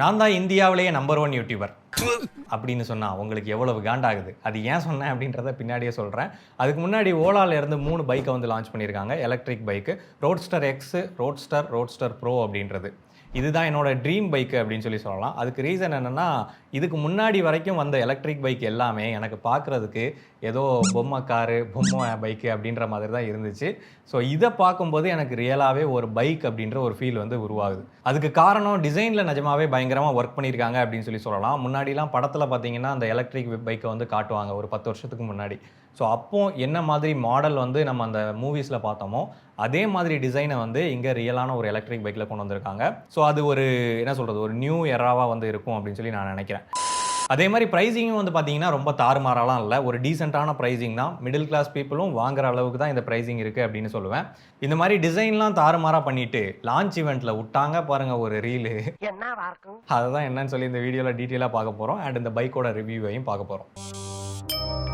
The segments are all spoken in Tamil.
நான் தான் இந்தியாவிலேயே நம்பர் ஒன் யூடியூபர் அப்படின்னு சொன்னா உங்களுக்கு எவ்வளவு காண்டாகுது? அது ஏன் சொன்னேன் அப்படின்றத பின்னாடியே சொல்கிறேன் அதுக்கு முன்னாடி ஓலால இருந்து மூணு பைக்கை வந்து லான்ச் பண்ணியிருக்காங்க. Electric bike Roadster X Roadster Roadster Pro அப்படின்றது. இதுதான் என்னோட ட்ரீம் பைக்கு அப்படின்னு சொல்லி சொல்லலாம். அதுக்கு ரீசன் என்னென்னா இதுக்கு முன்னாடி வரைக்கும் வந்த எலக்ட்ரிக் பைக் எல்லாமே எனக்கு பார்க்குறதுக்கு ஏதோ பொம்மை காரு பொம்மை பைக்கு அப்படின்ற மாதிரி தான் இருந்துச்சு. ஸோ இதை பார்க்கும்போது எனக்கு ரியலாகவே ஒரு பைக் அப்படின்ற ஒரு ஃபீல் வந்து உருவாகுது. அதுக்கு காரணம் டிசைனில் நிஜமாவே பயங்கரமாக ஒர்க் பண்ணியிருக்காங்க அப்படின்னு சொல்லி சொல்லலாம். முன்னாடிலாம் படத்தில் பார்த்தீங்கன்னா அந்த எலக்ட்ரிக் பைக்கை வந்து காட்டுவாங்க ஒரு பத்து வருஷத்துக்கு முன்னாடி. ஸோ அப்போ என்ன மாதிரி மாடல் வந்து நம்ம அந்த மூவிஸில் பார்த்தோமோ அதே மாதிரி டிசைனை வந்து இங்கே ரியலான ஒரு எலக்ட்ரிக் பைக்கில் கொண்டு வந்திருக்காங்க. ஸோ அது ஒரு என்ன சொல்கிறது ஒரு நியூ எராவாக வந்து இருக்கும் அப்படின்னு சொல்லி நான் நினைக்கிறேன். அதே மாதிரி ப்ரைஸிங்கும் வந்து பார்த்தீங்கன்னா ரொம்ப தாறுமாறாலாம் இல்லை. ஒரு டீசெண்டான ப்ரைஸிங் தான். மிடில் கிளாஸ் பீப்புளும் வாங்குற அளவுக்கு தான் இந்த ப்ரைஸிங் இருக்குது அப்படின்னு சொல்லுவேன். இந்த மாதிரி டிசைன்லாம் தாறுமாறாக பண்ணிட்டு லான்ச் ஈவெண்ட்டில் விட்டாங்க பாருங்கள் ஒரு ரீலு என்னவா இருக்கும்? அதை தான் என்னன்னு சொல்லி இந்த வீடியோவில் டீட்டெயிலாக பார்க்க போகிறோம் அண்ட் இந்த பைக்கோட ரிவ்யூவையும் பார்க்க போகிறோம்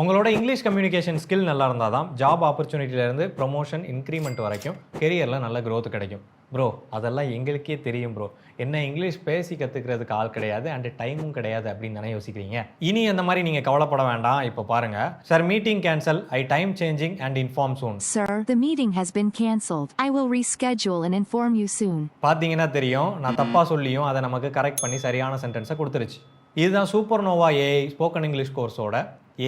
உங்களோட இங்கிலீஷ் கம்யூனிகேஷன் ஸ்கில் நல்லா இருந்தால் தான் ஜாப் ஆப்பர்ச்சுனிட்டிலேருந்து ப்ரொமோஷன் இன்க்ரிமெண்ட் வரைக்கும் கெரியரில் நல்ல growth கிடைக்கும். ப்ரோ அதெல்லாம் எங்களுக்கே தெரியும் ப்ரோ என்ன இங்கிலீஷ் பேசி கற்றுக்கிறதுக்கு ஆள் கிடையாது அண்ட் டைமும் கிடையாது அப்படின்னு தானே யோசிக்கிறீங்க? இனி அந்த மாதிரி நீங்கள் கவலைப்பட வேண்டாம். இப்போ பாருங்கள் sir meeting cancel I time changing and inform soon Sir, the meeting has been cancelled. I will reschedule and inform you soon. பார்த்தீங்கன்னா தெரியும். நான் தப்பாக சொல்லியும் அதை நமக்கு கரெக்ட் பண்ணி சரியான சென்டென்ஸை கொடுத்துருச்சு. இதுதான் super Nova AI spoken English கோர்ஸோட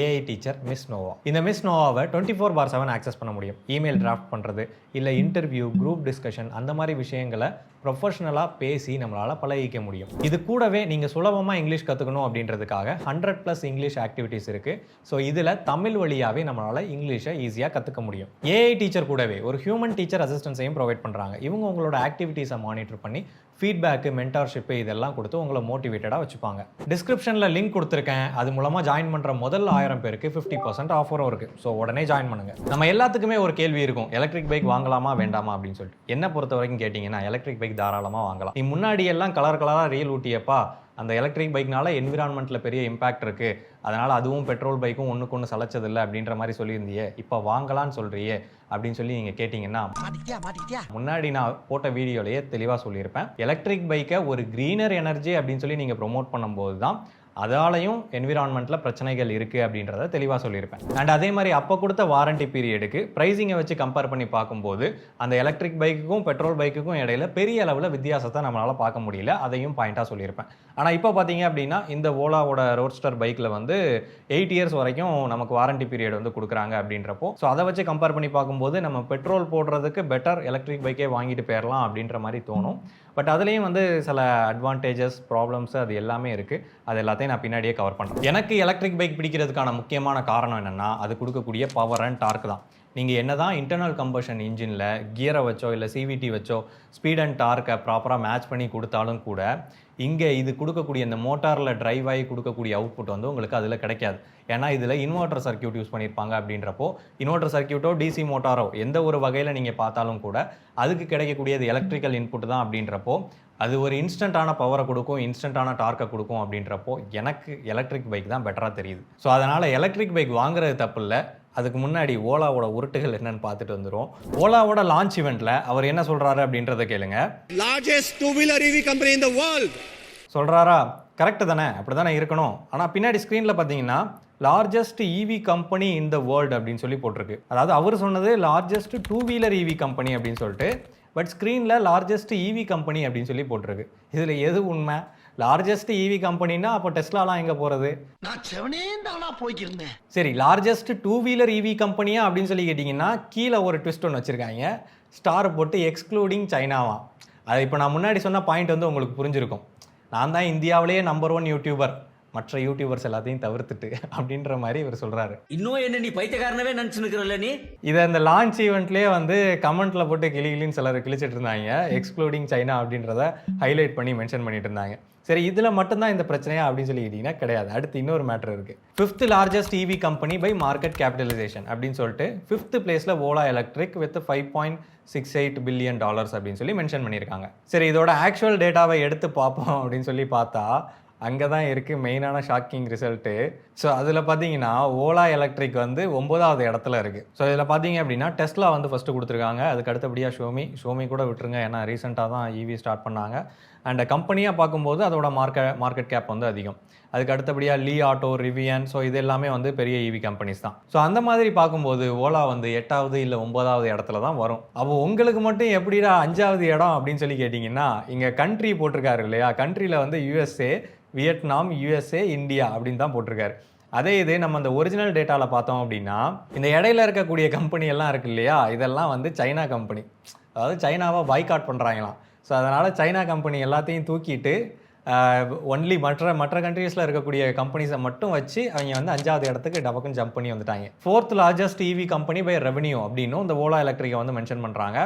AI teacher miss Nova இந்த மிஸ் நோவாவை twenty four by seven access பண்ண முடியும். இமெயில் டிராஃப்ட் பண்ணுறது இல்லை இன்டர்வியூ குரூப் டிஸ்கஷன் அந்த மாதிரி விஷயங்களை ப்ரொஃபஷனலாக பேசி நம்மளால் பழகிக்க முடியும். இது கூடவே நீங்கள் சுலபமாக இங்கிலீஷ் கற்றுக்கணும் அப்படின்றதுக்காக ஹண்ட்ரட் ப்ளஸ் இங்கிலீஷ் ஆக்டிவிட்டீஸ் இருக்குது ஸோ இதில் தமிழ் வழியாகவே நம்மளால் இங்கிலீஷை ஈஸியாக கற்றுக்க முடியும். ஏஐ டீச்சர் கூடவே ஒரு ஹியூமன் டீச்சர் அசிஸ்டன்ஸையும் ப்ரொவைட் பண்ணுறாங்க இவங்க உங்களோட ஆக்டிவிட்டீஸை மானிட்டர் பண்ணி ஃபீட்பேக்கு மென்டார்ஷிப்பு இதெல்லாம் கொடுத்து உங்களை மோட்டிவேட்டடாக வச்சுப்பாங்க. டிஸ்கிரிப்ஷனில் லிங்க் கொடுத்துருக்கேன். அது மூலமாக ஜாயின் பண்ணுற முதல் ஆயிரம் பேருக்கு ஃபிஃப்டி பர்சன்ட் ஆஃபரும் இருக்குது ஸோ உடனே ஜாயின் பண்ணுங்கள் நம்ம எல்லாத்துக்குமே ஒரு கேள்வி இருக்கும். எலக்ட்ரிக் பைக் வாங்கலாமா வேண்டாமா அப்படின்னு சொல்லிட்டு. என்ன பொறுத்த வரைக்கும் கேட்டிங்கன்னா எலக்ட்ரிக் பைக் தாராளமாக வாங்கலாம். நீ முன்னாடி எல்லாம் கலர் கலராக ரீல் ஊட்டியப்பா அந்த எலக்ட்ரிக் பைக்னால என்விரான்மெண்ட்டில் பெரிய இம்பாக்ட் இருக்குது அதனால் அதுவும் பெட்ரோல் பைக்கும் ஒன்றுக்கு ஒன்று சளைச்சதில்லை அப்படின்ற மாதிரி சொல்லியிருந்தியே. இப்போ வாங்கலான்னு சொல்கிறியே அப்படின்னு சொல்லி நீங்கள் கேட்டிங்கன்னா முன்னாடி நான் போட்ட வீடியோலயே தெளிவாக சொல்லியிருப்பேன். எலக்ட்ரிக் பைக்கை ஒரு க்ரீனர் எனர்ஜி அப்படின்னு சொல்லி நீங்கள் ப்ரொமோட் பண்ணும்போது தான் அதாலையும் என்விரான்மெண்ட்டில் பிரச்சனைகள் இருக்குது அப்படின்றத தெளிவாக சொல்லியிருப்பேன். அண்ட் அதே மாதிரி அப்போ கொடுத்த வாரண்டி பீரியடுக்கு ப்ரைஸிங்கை வச்சு கம்பேர் பண்ணி பார்க்கும்போது அந்த எலக்ட்ரிக் பைக்குக்கும் பெட்ரோல் பைக்குக்கும் இடையில பெரிய அளவில் வித்தியாசத்தை நம்மளால் பார்க்க முடியல. அதையும் பாயிண்ட்டாக சொல்லியிருப்பேன். ஆனால் இப்போ பார்த்தீங்க அப்படின்னா இந்த ஓலாவோட ரோட்ஸ்டர் பைக்கில் வந்து எயிட் இயர்ஸ் வரைக்கும் நமக்கு வாரண்டி பீரியட் வந்து கொடுக்குறாங்க அப்படின்றப்போ ஸோ அதை வச்சு கம்பேர் பண்ணி பார்க்கும்போது நம்ம பெட்ரோல் போடுறதுக்கு பெட்டர் எலக்ட்ரிக் பைக்கே வாங்கிட்டு போயிடலாம் அப்படின்ற மாதிரி தோணும். பட் அதுலேயும் வந்து சில அட்வான்டேஜஸ் ப்ராப்ளம்ஸ் அது எல்லாமே இருக்குது அது எல்லாத்தையும் நான் பின்னாடியே கவர் பண்ணுறேன் எனக்கு எலக்ட்ரிக் பைக் பிடிக்கிறதுக்கான முக்கியமான காரணம் என்னென்னா அது கொடுக்கக்கூடிய பவர் அண்ட் டார்க் தான். நீங்கள் என்ன தான் இன்டர்னல் கம்பஷன் இன்ஜினில் கியரை வச்சோ இல்லை சிவிடி வச்சோ ஸ்பீட் அண்ட் டார்க்கை ப்ராப்பராக மேட்ச் பண்ணி கொடுத்தாலும் கூட இங்கே இது கொடுக்கக்கூடிய இந்த மோட்டாரில் ட்ரைவ் ஆகி கொடுக்கக்கூடிய அவுட்புட் வந்து உங்களுக்கு அதில் கிடைக்காது. ஏன்னா இதில் இன்வெர்ட்டர் சர்க்யூட் யூஸ் பண்ணியிருப்பாங்க அப்படின்றப்போ இன்வெர்டர் சர்க்யூட்டோ டிசி மோட்டாரோ எந்த ஒரு வகையில் நீங்கள் பார்த்தாலும் கூட அதுக்கு கிடைக்கக்கூடியது எலக்ட்ரிக்கல் இன்புட் தான் அப்படின்றப்போ அது ஒரு இன்ஸ்டண்ட்டான பவரை கொடுக்கும் இன்ஸ்டண்ட்டான டார்க்கை கொடுக்கும் அப்படின்றப்போ எனக்கு எலக்ட்ரிக் பைக் தான் பெட்டராக தெரியுது. ஸோ அதனால் எலக்ட்ரிக் பைக் வாங்குறது தப்பு இல்லை. அதுக்கு முன்னாடி ஓலாவோட உருட்டுகள் என்னன்னு பார்த்துட்டு வந்துடும் ஓலாவோட லான்ச் இவெண்ட்டில் அவர் என்ன சொல்கிறாரு அப்படின்றத கேளுங்க. Largest two-wheeler EV company in the world. சொல்கிறாரா கரெக்டு தானே அப்படி தானே இருக்கணும். ஆனால் பின்னாடி ஸ்க்ரீனில் பார்த்தீங்கன்னா largest EV company in the world அப்படின்னு சொல்லி போட்டிருக்கு. அதாவது அவர் சொன்னது largest two wheeler EV company அப்படின்னு சொல்லிட்டு பட் ஸ்க்ரீனில் லார்ஜஸ்ட் இவி கம்பெனி அப்படின்னு சொல்லி போட்டிருக்கு. இதில் எது உண்மை? லார்ஜஸ்ட் இவி கம்பெனினா அப்போ டெஸ்லாலாம் எங்கே போகிறது நான் செவனே தானா போய்க்கிருந்தேன். சரி லார்ஜஸ்ட் டூ வீலர் இவி கம்பெனியா அப்படின்னு சொல்லி கேட்டிங்கன்னா கீழே ஒரு ட்விஸ்ட் ஒன்று வச்சுருக்காங்க. ஸ்டார் போட்டு எக்ஸ்க்ளூடிங் சைனாவா அது இப்போ நான் முன்னாடி சொன்ன பாயிண்ட் வந்து உங்களுக்கு புரிஞ்சிருக்கும். நான் தான் இந்தியாவிலேயே நம்பர் ஒன் யூடியூபர் மற்ற யூடியூபர்ஸ் எல்லாத்தையும் தவிர்த்துட்டு அப்படின்ற மாதிரி இவர் சொல்கிறாரு இன்னும் என்ன நீ பைத்தியக்காரனவே நினைச்சு நிக்கிறல்ல நீ? இதை இந்த லான்ச் ஈவெண்ட்லேயே வந்து கமெண்ட்ல போட்டு கிளி கிளின்னு சிலர் கிழிச்சிட்டு இருந்தாங்க. எக்ஸ்க்ளூடிங் சைனா அப்படின்றத ஹைலைட் பண்ணி மென்ஷன் பண்ணிட்டு இருந்தாங்க. சரி இதில் மட்டும்தான் இந்த பிரச்சனையா அப்படின்னு சொல்லி கேட்டிங்கன்னா கிடையாது. அடுத்து இன்னொரு மேட்டர் இருக்குது fifth largest EV company by market capitalisation அப்படின்னு சொல்லிட்டு ஃபிஃப்த் பிளேஸில் Ola electric with five point six eight billion dollars அப்படின்னு சொல்லி மென்ஷன் பண்ணியிருக்காங்க. சரி இதோட ஆக்சுவல் டேட்டாவை எடுத்து பார்ப்போம் அப்படின்னு சொல்லி பார்த்தா அங்கே தான் இருக்குது மெயினான ஷாக்கிங் ரிசல்ட்டு ஸோ அதில் பார்த்தீங்கன்னா ஓலா எலக்ட்ரிக் வந்து ஒம்பதாவது இடத்துல இருக்குது ஸோ இதில் பார்த்தீங்க அப்படின்னா டெஸ்ட்லா வந்து ஃபஸ்ட்டு கொடுத்துருக்காங்க. அதுக்கு அடுத்தபடியாக ஷோமி ஷோமி கூட விட்டுருங்க. ஏன்னா ரீசெண்டாக தான் ஈவி ஸ்டார்ட் பண்ணாங்க. அண்ட் கம்பெனியாக பார்க்கும்போது அதோட மார்க்க மார்க்கெட் கேப் வந்து அதிகம். அதுக்கு அடுத்தபடியாக லீ ஆட்டோ ரிவியன் ஸோ இது எல்லாமே வந்து பெரிய ஈவி கம்பெனிஸ் தான். ஸோ அந்த மாதிரி பார்க்கும்போது ஓலா வந்து எட்டாவது இல்லை ஒன்பதாவது இடத்துல தான் வரும். அப்போ உங்களுக்கு மட்டும் எப்படிடா அஞ்சாவது இடம் அப்படின்னு சொல்லி கேட்டிங்கன்னா இங்கே கண்ட்ரி போட்டிருக்காரு இல்லையா? கண்ட்ரியில் வந்து யூஎஸ்ஏ வியட்நாம் யூஎஸ்ஏ இந்தியா அப்படின்னு தான் போட்டிருக்காரு. அதே இது நம்ம அந்த ஒரிஜினல் டேட்டாவில் பார்த்தோம் அப்படின்னா இந்த இடையில இருக்கக்கூடிய கம்பெனி எல்லாம் இருக்கு இல்லையா? இதெல்லாம் வந்து சைனா கம்பெனி அதாவது சைனாவை பாய்காட் பண்ணுறாங்களாம் ஸோ அதனால் சைனா கம்பெனி எல்லாத்தையும் தூக்கிட்டு ஒன்லி மற்ற மற்ற கண்ட்ரீஸில் இருக்கக்கூடிய கம்பெனிஸை மட்டும் வச்சு அவங்க வந்து அஞ்சாவது இடத்துக்கு டபக்குன்னு ஜம்ப் பண்ணி வந்துட்டாங்க. Fourth largest EV company by revenue அப்படின்னும் இந்த ஓலா எலக்ட்ரிக்கை வந்து மென்ஷன் பண்ணுறாங்க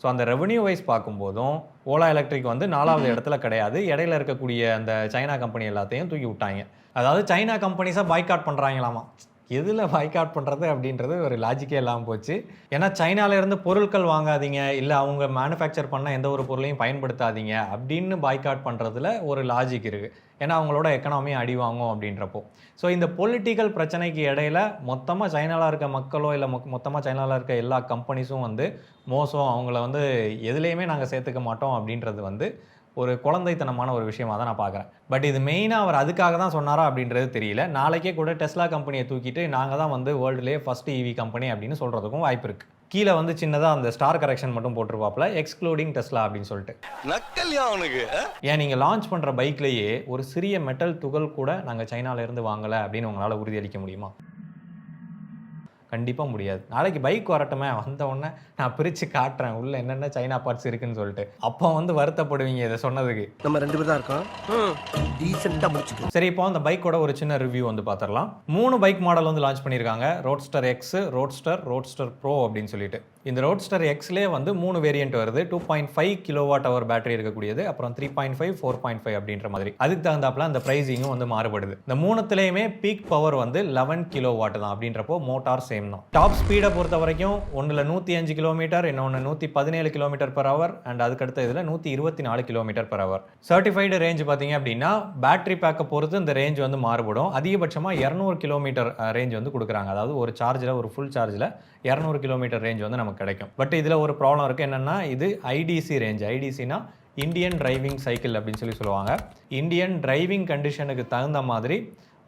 ஸோ அந்த ரெவன்யூ வைஸ் பார்க்கும்போதும் ஓலா எலக்ட்ரிக் வந்து நாலாவது இடத்துல கிடையாது. இடையில இருக்கக்கூடிய அந்த சைனா கம்பெனி எல்லாத்தையும் தூக்கி விட்டாங்க. அதாவது சைனா கம்பெனிஸை பாய்காட் பண்ணுறாங்களாமா எதில் பாய்காட் பண்ணுறது அப்படின்றது ஒரு லாஜிக்கே இல்லாமல் போச்சு. ஏன்னா சைனாவிலேருந்து பொருட்கள் வாங்காதீங்க இல்லை அவங்க மேனுஃபேக்சர் பண்ண எந்த ஒரு பொருளையும் பயன்படுத்தாதீங்க அப்படின்னு பாய்காட் பண்ணுறதுல ஒரு லாஜிக் இருக்குது ஏன்னா அவங்களோட எக்கனாமி அடி வாங்கும் அப்படின்றப்போ. ஸோ இந்த பொலிட்டிக்கல் பிரச்சனைக்கு இடையில மொத்தமாக சைனாவில் இருக்க மக்களோ இல்லை மொ மொத்தமாக சைனாவில் இருக்க எல்லா கம்பெனிஸும் வந்து மோசம் அவங்கள வந்து எதுலேயுமே நாங்கள் சேர்த்துக்க மாட்டோம் அப்படின்றது வந்து ஒரு குழந்தைத்தனமான ஒரு விஷயமா தான் நான் பார்க்குறேன். பட் இது மெயினாக அவர் அதுக்காக தான் சொன்னாரா அப்படின்றது தெரியல. நாளைக்கே கூட டெஸ்லா கம்பெனியை தூக்கிட்டு நாங்கள் தான் வந்து வேர்ல்டுலேயே ஃபர்ஸ்ட் இவி கம்பெனி அப்படின்னு சொல்கிறதுக்கும் வாய்ப்பு இருக்குது கீழே வந்து சின்னதாக அந்த ஸ்டார் கரெக்ஷன் மட்டும் போட்டிருப்பாப்ல எக்ஸ்க்ளூடிங் டெஸ்லா அப்படின்னு சொல்லிட்டு. நக்கல்யா அவனுக்கு ஏன் நீங்கள் லான்ச் பண்ணுற பைக்லேயே ஒரு சிறிய மெட்டல் துகள் கூட நாங்கள் சைனால இருந்து வாங்கலை அப்படின்னு உங்களால் உறுதியளிக்க முடியுமா? கண்டிப்பாக முடியாது. நாளைக்கு பைக் வரட்டுமே வந்த உடனே நான் பிரித்து காட்டுறேன். உள்ள என்னென்ன சைனா பார்ட்ஸ் இருக்குன்னு சொல்லிட்டு. அப்போ வந்து வருத்தப்படுவீங்க இதை சொன்னதுக்கு. நம்ம ரெண்டு பேர் தான் இருக்கோம். டீசெண்டா முடிச்சுக்கோ சரி இப்போ அந்த பைக்கோட ஒரு சின்ன ரிவ்யூ வந்து பார்த்துடலாம் மூணு பைக் மாடல் வந்து லான்ச் பண்ணியிருக்காங்க. Roadster X Roadster Roadster pro அப்படின்னு சொல்லிட்டு. இந்த ரோட்ஸ்டர் எக்ஸ்லேயே வந்து மூணு வேரியன்ட் வருது. Two point five kilo watt hour battery இருக்கக்கூடியது. அப்புறம் three point five four point five அப்படின்ற மாதிரி. அதுக்கு தகுந்தாப்புல அந்த ப்ரைஸிங்கும் வந்து மாறுபடுது. இந்த மூணுத்துலேயுமே பீக் பவர் வந்து லெவன் கிலோ வாட் தான் அப்படின்றப்போ மோட்டார் சேம் தான். டாப் ஸ்பீடை பொறுத்த வரைக்கும் ஒன்றில் நூற்றி அஞ்சு கிலோமீட்டர் இன்னொன்று நூற்றி பதினேழு கிலோமீட்டர் பர் hour அண்ட் அதுக்கடுத்த இதில் நூற்றி இருபத்தி நாலு kilometre per hour certified range பார்த்தீங்க அப்படின்னா பேட்டரி பேக்கை பொறுத்து இந்த ரேஞ்ச் வந்து மாறுபடும். அதிகபட்சமாக இரநூறு கிலோமீட்டர் ரேஞ்ச் வந்து கொடுக்குறாங்க. அதாவது ஒரு சார்ஜில் ஒரு ஃபுல் சார்ஜில் இரநூறு கிலோமீட்டர் ரேஞ்ச் வந்து நமக்கு கிடைக்கும். பட் இதில் ஒரு ப்ராப்ளம் இருக்குது என்னென்னா இது ஐடிசி ரேஞ்ச் ஐடிசினா இந்தியன் டிரைவிங் சைக்கிள் அப்படின்னு சொல்லி சொல்லுவாங்க. இந்தியன் டிரைவிங் கண்டிஷனுக்கு தகுந்த மாதிரி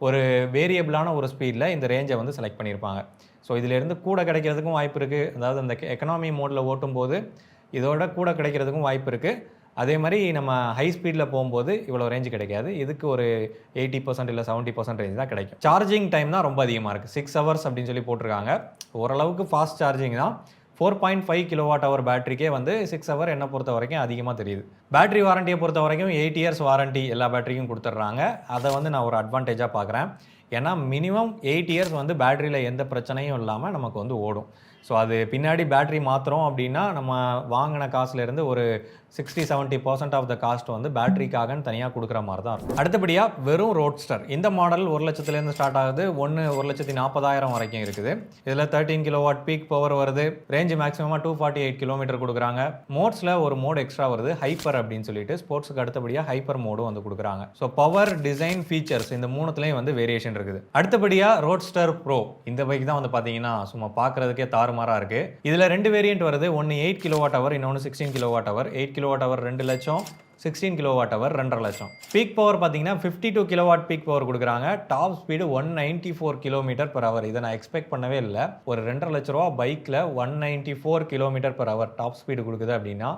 ஒரு வேரியபிளான ஒரு ஸ்பீடில் இந்த ரேஞ்சை வந்து செலக்ட் பண்ணியிருப்பாங்க ஸோ இதிலேருந்து கூட கிடைக்கிறதுக்கும் வாய்ப்பு இருக்குது அதாவது அந்த எக்கனாமி மோடில் ஓட்டும்போது இதோட கூட கிடைக்கிறதுக்கும் வாய்ப்பு இருக்குது அதே மாதிரி நம்ம ஹை ஸ்பீடில் போகும்போது இவ்வளோ ரேஞ்சு கிடைக்காது. இதுக்கு ஒரு எயிட்டி பர்சன்ட் இல்லை செவன்ட்டி பர்சன்ட் ரேஞ்ச் தான் கிடைக்கும். சார்ஜிங் டைம் தான் ரொம்ப அதிகமாக இருக்குது சிக்ஸ் ஹவர்ஸ் அப்படின்னு சொல்லி போட்டிருக்காங்க. ஓரளவுக்கு ஃபாஸ்ட் சார்ஜிங் தான். Four point five kilowatt hour பேட்டரிக்கே வந்து சிக்ஸ் ஹவர் என்ன பொறுத்த வரைக்கும் அதிகமாக தெரியுது. பேட்டரி வாரண்டியை பொறுத்த வரைக்கும் எயிட் இயர்ஸ் வாரண்டி எல்லா பேட்டரிக்கும் கொடுத்துட்றாங்க. அதை வந்து நான் ஒரு அட்வான்டேஜாக பார்க்குறேன். ஏன்னா மினிமம் எயிட் இயர்ஸ் வந்து பேட்டரியில் எந்த பிரச்சனையும் இல்லாமல் நமக்கு வந்து ஓடும். ஸோ அது பின்னாடி பேட்டரி மாற்றுறோம் அப்படின்னா நம்ம வாங்கின காசுலேருந்து ஒரு sixty seventy percent of the cost வந்து பேட்டரிக்காகன்னு தனியாக கொடுக்குற மாதிரி தான் இருக்கும். அடுத்தபடியாக வெறும் ரோட்ஸ்டர் இந்த மாடல் ஒரு லட்சத்துலேருந்து ஸ்டார்ட் ஆகுது. ஒன்று ஒரு லட்சத்தி நாற்பதாயிரம் வரைக்கும் இருக்குது. இதில் thirteen kilo watt peak power வருது. ரேஞ்ச் மேக்ஸிமமாக டூ ஃபார்ட்டி எயிட் கிலோமீட்டர் கொடுக்குறாங்க. மோட்ஸில் ஒரு மோட் எக்ஸ்ட்ரா வருது. ஹைப்பர் அப்படின்னு சொல்லிட்டு ஸ்போர்ட்ஸுக்கு அடுத்தபடியாக ஹைப்பர் மோடும் வந்து கொடுக்குறாங்க. ஸோ பவர் டிசைன் ஃபீச்சர்ஸ் இந்த மூணுத்துலேயும் வந்து வேரியேஷன் இருக்குது. அடுத்தபடியாக ரோட்ஸ்டர் ப்ரோ இந்த பைக் தான் வந்து பார்த்தீங்கன்னா சும்மா பார்க்குறதுக்கே தாறு தாறுமாறாக இருக்குது இதில் ரெண்டு வேரியன்ட் வருது. ஒன்று எயிட் கிலோ வாட் ஹவர் இன்னொன்று sixteen kilo watt hour eight kilo watt hour ரெண்டு லட்சம் சிக்ஸ்டீன் கிலோ வாட் ஹவர் ரெண்டரை லட்சம். பீக் பவர் பார்த்தீங்கன்னா fifty two kilo watt peak power கொடுக்குறாங்க. Top speed one ninety four kilometre per hour இதை நான் எக்ஸ்பெக்ட் பண்ணவே இல்லை. ஒரு ரெண்டரை லட்ச ரூபா பைக்கில் one ninety four kilometre per hour top speed கொடுக்குது அப்படின்னா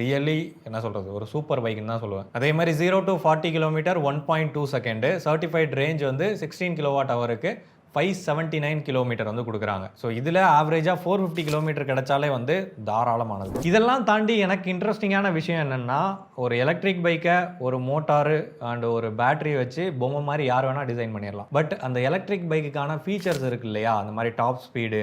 ரியலி என்ன சொல்கிறது ஒரு சூப்பர் பைக்குன்னு தான் சொல்லுவேன். அதே மாதிரி zero to forty kilometre one point two second certified range வந்து சிக்ஸ்டீன் கிலோ வாட் ஹவருக்கு ஃபைவ் செவன்ட்டி நைன் கிலோமீட்டர் வந்து கொடுக்குறாங்க. ஸோ இதில் ஆவரேஜாக ஃபோர் ஃபிஃப்டி கிலோமீட்டர் கிடைச்சாலே வந்து தாராளமானது. இதெல்லாம் தாண்டி எனக்கு இன்ட்ரெஸ்டிங்கான விஷயம் என்னென்னா ஒரு எலக்ட்ரிக் பைக்கை ஒரு மோட்டாரு அண்ட் ஒரு பேட்டரி வச்சு பொம்மை மாதிரி யார் வேணால் டிசைன் பண்ணிடலாம். பட் அந்த எலக்ட்ரிக் பைக்குக்கான ஃபீச்சர்ஸ் இருக்கு இல்லையா? அந்த மாதிரி டாப் ஸ்பீடு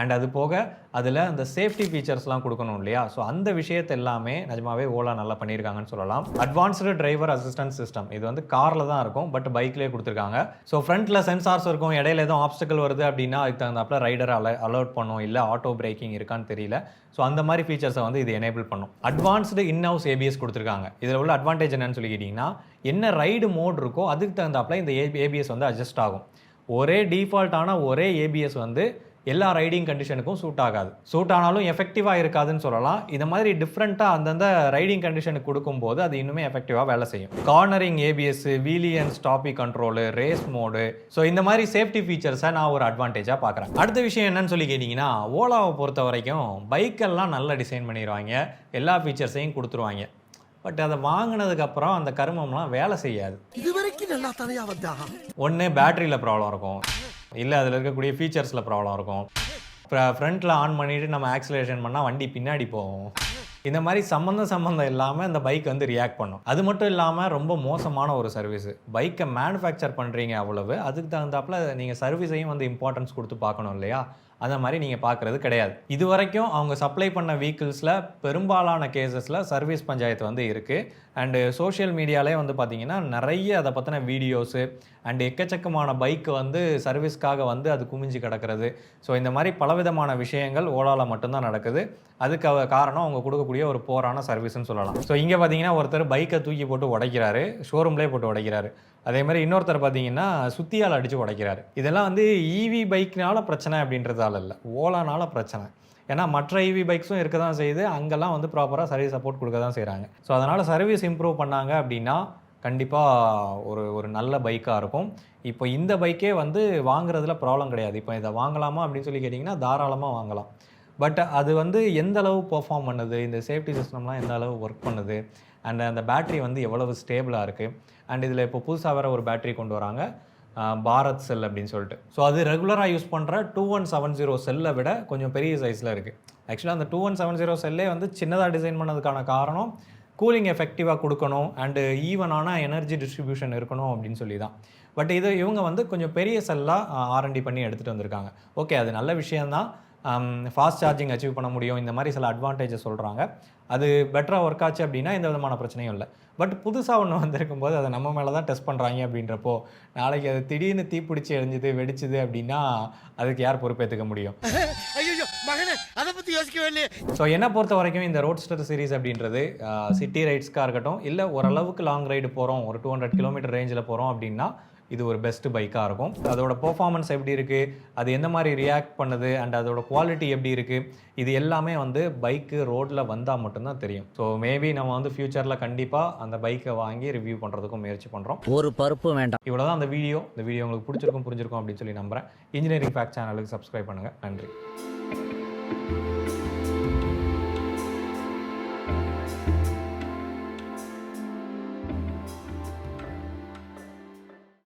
அண்ட் அது போக அதில் அந்த சேஃப்டி ஃபீச்சர்ஸ்லாம் கொடுக்கணும் இல்லையா? ஸோ அந்த விஷயத்தை எல்லாமே நிஜமாவே ஓலா நல்லா பண்ணியிருக்காங்கன்னு சொல்லலாம். அட்வான்ஸ்டு டிரைவர் அசிஸ்டன்ட் சிஸ்டம் இது வந்து காரில் தான் இருக்கும் பட் பைக்லேயே கொடுத்துருக்காங்க. ஸோ ஃப்ரண்ட்டில் சென்சார்ஸ் இருக்கும் இடையில எதுவும் ஆப்ஸ்டக்கல் வருது அப்படின்னா அதுக்கு தகுந்தாப்புல ரைடர் அல அலர்ட் பண்ணும் இல்லை ஆட்டோ பிரேக்கிங் இருக்கான்னு தெரியல. ஸோ அந்த மாதிரி ஃபீச்சர்ஸை வந்து இது எனேபிள் பண்ணும். அட்வான்ஸ்டு இன் ஹவுஸ் ஏபிஎஸ் கொடுத்துருக்காங்க. இதில் உள்ள அட்வான்டேஜ் என்னன்னு சொல்லி கேட்டிங்கன்னா என்ன ரைடு மோட் இருக்கோ அதுக்கு தகுந்தாப்பில் இந்த ஏபிஎஸ் வந்து அட்ஜஸ்ட் ஆகும். ஒரே டிஃபால்ட்டான ஒரே ஏபிஎஸ் வந்து எல்லா ரைடிங் கண்டிஷனுக்கும் சூட் ஆகாது. சூட் ஆனாலும் எஃபெக்டிவாக இருக்காதுன்னு சொல்லலாம். இந்த மாதிரி டிஃப்ரெண்ட்டாக அந்தந்த ரைடிங் கண்டிஷனுக்கு கொடுக்கும்போது அது இன்னுமே எஃபெக்டிவாக வேலை செய்யும். Cornering ABS wheelie and stoppie control race mode so இந்த மாதிரி சேஃப்டி ஃபீச்சர்ஸை நான் ஒரு அட்வான்டேஜாக பார்க்குறேன். அடுத்த விஷயம் என்னன்னு சொல்லி கேட்டிங்கன்னா ஓலாவை பொறுத்த வரைக்கும் பைக்கெல்லாம் நல்லா டிசைன் பண்ணிடுவாங்க எல்லா ஃபீச்சர்ஸையும் கொடுத்துருவாங்க. பட் அதை வாங்கினதுக்கப்புறம் அந்த கருமம்லாம் வேலை செய்யாது. இது வரைக்கும் நல்லா தனியா வந்தா ஒன்று பேட்டரியில் ப்ராப்ளம் இருக்கும். இல்லை அதில் இருக்கக்கூடிய ஃபீச்சர்ஸில் ப்ராப்ளம் இருக்கும். ஃப்ரண்ட்டில் ஆன் பண்ணிவிட்டு நம்ம ஆக்சிலேஷன் பண்ணால் வண்டி பின்னாடி போகும். இந்த மாதிரி சம்மந்தம் சம்மந்தம் இல்லாமல் இந்த பைக் வந்து ரியாக்ட் பண்ணும். அது மட்டும் இல்லாமல் ரொம்ப மோசமான ஒரு சர்வீஸ் பைக்கை மேனுஃபேக்சர் பண்ணுறீங்க அவ்வளவு அதுக்கு தகுந்தாப்பில் நீங்கள் சர்வீஸையும் வந்து இம்பார்ட்டன்ஸ் கொடுத்து பார்க்கணும் இல்லையா? அந்த மாதிரி நீங்கள் பார்க்குறது கிடையாது. இது வரைக்கும் அவங்க சப்ளை பண்ண வெஹிக்கிள்ஸில் பெரும்பாலான கேசஸில் சர்வீஸ் பஞ்சாயத்து வந்து இருக்குது அண்டு சோஷியல் மீடியாலே வந்து பார்த்தீங்கன்னா நிறைய அதை பற்றின வீடியோஸு அண்டு எக்கச்சக்கமான பைக்கு வந்து சர்வீஸ்க்காக வந்து அது குமிஞ்சு கிடக்கிறது. ஸோ இந்த மாதிரி பலவிதமான விஷயங்கள் ஓலாவில் மட்டும்தான் நடக்குது. அதுக்கு காரணம் அவங்க கொடுக்கக்கூடிய ஒரு போரான சர்வீஸ்னு சொல்லலாம். ஸோ இங்கே பார்த்தீங்கன்னா ஒருத்தர் பைக்கை தூக்கி போட்டு உடைக்கிறாரு ஷோரூம்லேயே போட்டு உடைக்கிறாரு. அதே மாதிரி இன்னொருத்தர் பார்த்தீங்கன்னா சுத்தியால் அடித்து உடைக்கிறாரு. இதெல்லாம் வந்து ஈவி பைக்னால பிரச்சனை அப்படின்றதால இல்லை. ஓலானால பிரச்சனை. ஏன்னா மற்ற ஈவி பைக்ஸும் இருக்க தான் செய்யுது. அங்கெல்லாம் வந்து ப்ராப்பராக சர்வீஸ் சப்போர்ட் கொடுக்க தான் செய்கிறாங்க ஸோ அதனால் சர்வீஸ் இம்ப்ரூவ் பண்ணாங்க அப்படின்னா கண்டிப்பாக ஒரு ஒரு நல்ல பைக்காக இருக்கும். இப்போ இந்த பைக்கே வந்து வாங்குறதுல ப்ராப்ளம் கிடையாது. இப்போ இதை வாங்கலாமா அப்படின்னு சொல்லி கேட்டிங்கன்னா தாராளமாக வாங்கலாம். பட் அது வந்து எந்த அளவு பெர்ஃபார்ம் பண்ணுது? இந்த சேஃப்டி சிஸ்டம்லாம் எந்த அளவு ஒர்க் பண்ணுது? அண்ட் அந்த பேட்டரி வந்து எவ்வளவு ஸ்டேபிளாக இருக்குது அண்ட் இதில் இப்போ புதுசாக வேறு ஒரு பேட்டரி கொண்டு வராங்க. பாரத் செல் அப்படின்னு சொல்லிட்டு. ஸோ அது ரெகுலராக யூஸ் பண்ணுற டூ ஒன் செவன் ஜீரோ செல்லை விட கொஞ்சம் பெரிய சைஸில் இருக்குது ஆக்சுவலாக அந்த டூ ஒன் செவன் ஜீரோ செல்லே வந்து சின்னதாக டிசைன் பண்ணதுக்கான காரணம் கூலிங் எஃபெக்டிவாக கொடுக்கணும் அண்டு ஈவனான எனர்ஜி டிஸ்ட்ரிபியூஷன் இருக்கணும் அப்படின்னு சொல்லி தான் பட் இது இவங்க வந்து கொஞ்சம் பெரிய செல்லாக ஆர்என்டி பண்ணி எடுத்துகிட்டு வந்திருக்காங்க. ஓகே அது நல்ல விஷயந்தான் ஃபாஸ்ட் சார்ஜிங் அச்சீவ் பண்ண முடியும். இந்த மாதிரி சில அட்வான்டேஜஸ் சொல்கிறாங்க அது பெட்டராக ஒர்க் ஆச்சு அப்படின்னா எந்த விதமான பிரச்சனையும் இல்லை. பட் புதுசாக ஒன்று வந்திருக்கும் போது அதை நம்ம மேலே தான் டெஸ்ட் பண்ணுறாங்க அப்படின்றப்போ நாளைக்கு அது திடீர்னு தீப்பிடிச்சி எரிஞ்சுது வெடிச்சுது அப்படின்னா அதுக்கு யார் பொறுப்பேற்றுக்க முடியும்? அதை பத்தி யோசிக்கவே இல்லையே. ஸோ என்னை பொறுத்த வரைக்கும் இந்த ரோட்ஸ்டர் சீரிஸ் அப்படின்றது சிட்டி ரைட்ஸ்க்காக இருக்கட்டும் இல்லை ஓரளவுக்கு லாங் ரைடு போகிறோம் ஒரு டூ ஹண்ட்ரட் கிலோமீட்டர் ரேஞ்சில் போகிறோம் அப்படின்னா இது ஒரு பெஸ்ட் பைக்காக இருக்கும். அதோட பெர்ஃபார்மன்ஸ் எப்படி இருக்குது அது எந்த மாதிரி ரியாக்ட் பண்ணுது? அண்ட் அதோட குவாலிட்டி எப்படி இருக்குது இது எல்லாமே வந்து பைக்கு ரோட்டில் வந்தால் மட்டும்தான் தெரியும். ஸோ மேபி நம்ம வந்து ஃப்யூச்சரில் கண்டிப்பாக அந்த பைக்கை வாங்கி ரிவ்யூ பண்ணுறதுக்கும் முயற்சி பண்ணுறோம் ஒரு பருப்பு வேண்டாம். இவ்வளோதான் அந்த வீடியோ இந்த வீடியோ உங்களுக்கு பிடிச்சிருக்கும் புரிஞ்சிருக்கும் அப்படின்னு சொல்லி நம்புறேன். இன்ஜினியரிங் ஃபேக்ட் சேனலுக்கு சப்ஸ்கிரைப் பண்ணுங்கள் நன்றி.